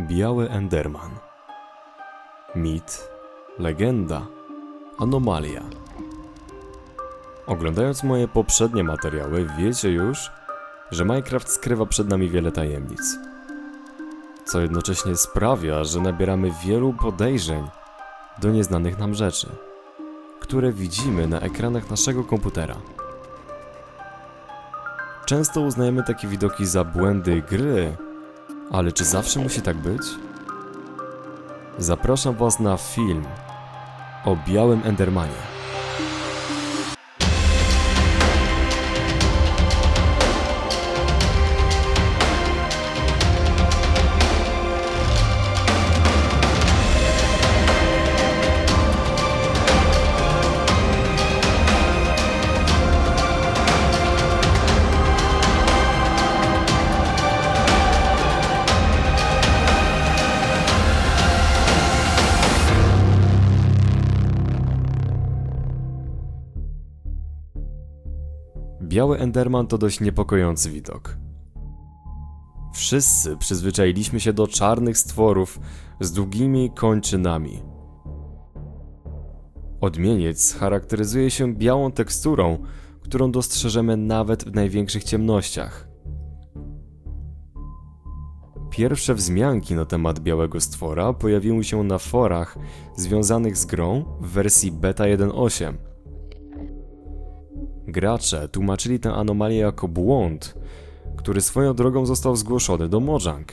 Biały Enderman. Mit, legenda, anomalia. Oglądając moje poprzednie materiały, wiecie już, że Minecraft skrywa przed nami wiele tajemnic. Co jednocześnie sprawia, że nabieramy wielu podejrzeń do nieznanych nam rzeczy, które widzimy na ekranach naszego komputera. Często uznajemy takie widoki za błędy gry, ale czy zawsze musi tak być? Zapraszam Was na film o białym Endermanie. Biały Enderman to dość niepokojący widok. Wszyscy przyzwyczailiśmy się do czarnych stworów z długimi kończynami. Odmieniec charakteryzuje się białą teksturą, którą dostrzeżemy nawet w największych ciemnościach. Pierwsze wzmianki na temat białego stwora pojawiły się na forach związanych z grą w wersji beta 1.8. Gracze tłumaczyli tę anomalię jako błąd, który swoją drogą został zgłoszony do Mojang.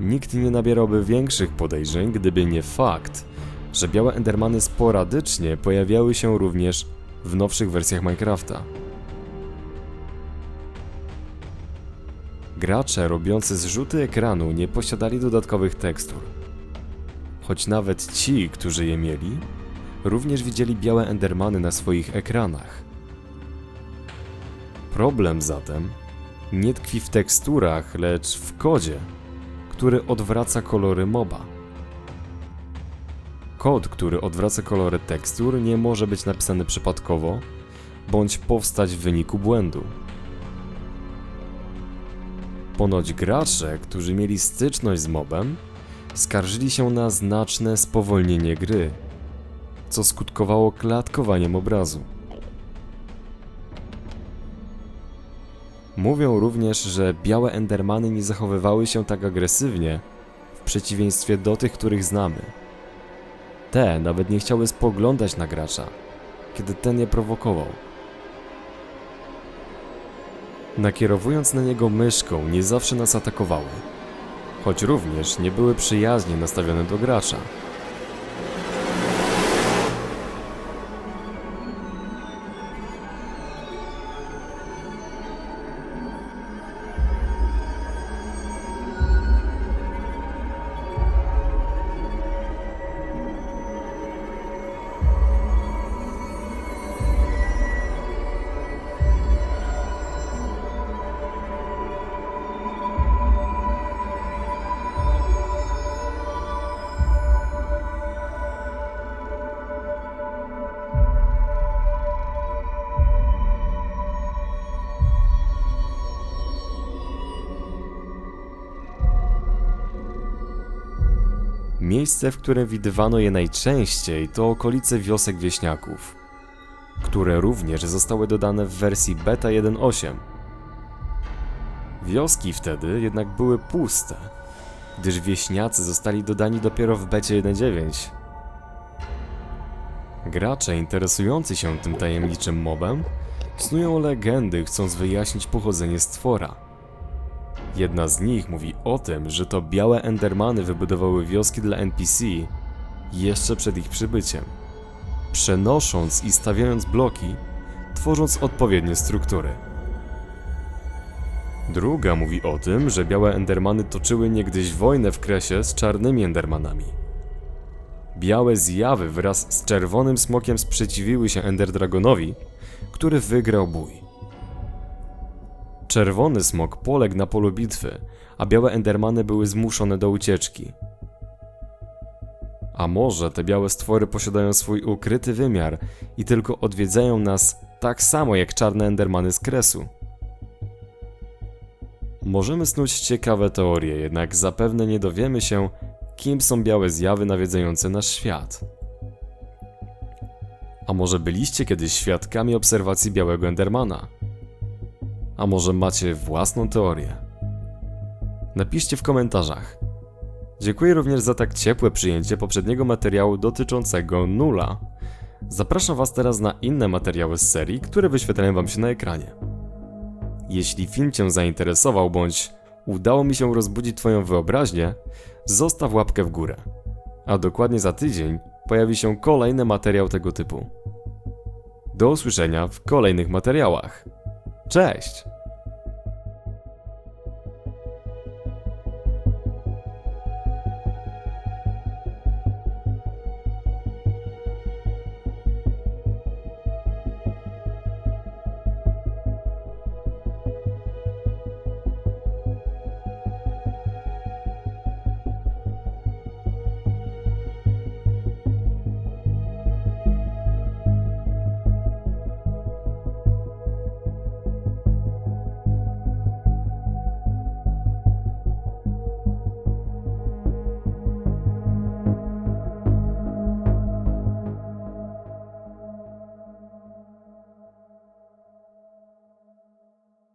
Nikt nie nabierałby większych podejrzeń, gdyby nie fakt, że białe Endermany sporadycznie pojawiały się również w nowszych wersjach Minecrafta. Gracze robiący zrzuty ekranu nie posiadali dodatkowych tekstur. Choć nawet ci, którzy je mieli, również widzieli białe Endermany na swoich ekranach. Problem zatem nie tkwi w teksturach, lecz w kodzie, który odwraca kolory moba. Kod, który odwraca kolory tekstur, nie może być napisany przypadkowo, bądź powstać w wyniku błędu. Ponoć gracze, którzy mieli styczność z mobem, skarżyli się na znaczne spowolnienie gry, co skutkowało klatkowaniem obrazu. Mówią również, że białe Endermany nie zachowywały się tak agresywnie, w przeciwieństwie do tych, których znamy. Te nawet nie chciały spoglądać na gracza, kiedy ten je prowokował. Nakierowując na niego myszką, nie zawsze nas atakowały, choć również nie były przyjaźnie nastawione do gracza. Miejsce, w którym widywano je najczęściej, to okolice wiosek wieśniaków, które również zostały dodane w wersji beta 1.8. Wioski wtedy jednak były puste, gdyż wieśniacy zostali dodani dopiero w becie 1.9. Gracze interesujący się tym tajemniczym mobem snują legendy, chcąc wyjaśnić pochodzenie stwora. Jedna z nich mówi o tym, że to białe Endermany wybudowały wioski dla NPC jeszcze przed ich przybyciem, przenosząc i stawiając bloki, tworząc odpowiednie struktury. Druga mówi o tym, że białe Endermany toczyły niegdyś wojnę w kresie z czarnymi Endermanami. Białe zjawy wraz z czerwonym smokiem sprzeciwiły się Ender Dragonowi, który wygrał bój. Czerwony smok poległ na polu bitwy, a białe endermany były zmuszone do ucieczki. A może te białe stwory posiadają swój ukryty wymiar i tylko odwiedzają nas tak samo jak czarne endermany z kresu? Możemy snuć ciekawe teorie, jednak zapewne nie dowiemy się, kim są białe zjawy nawiedzające nasz świat. A może byliście kiedyś świadkami obserwacji białego Endermana? A może macie własną teorię? Napiszcie w komentarzach. Dziękuję również za tak ciepłe przyjęcie poprzedniego materiału dotyczącego nula. Zapraszam Was teraz na inne materiały z serii, które wyświetlają Wam się na ekranie. Jeśli film Cię zainteresował bądź udało mi się rozbudzić Twoją wyobraźnię, zostaw łapkę w górę. A dokładnie za tydzień pojawi się kolejny materiał tego typu. Do usłyszenia w kolejnych materiałach. Cześć!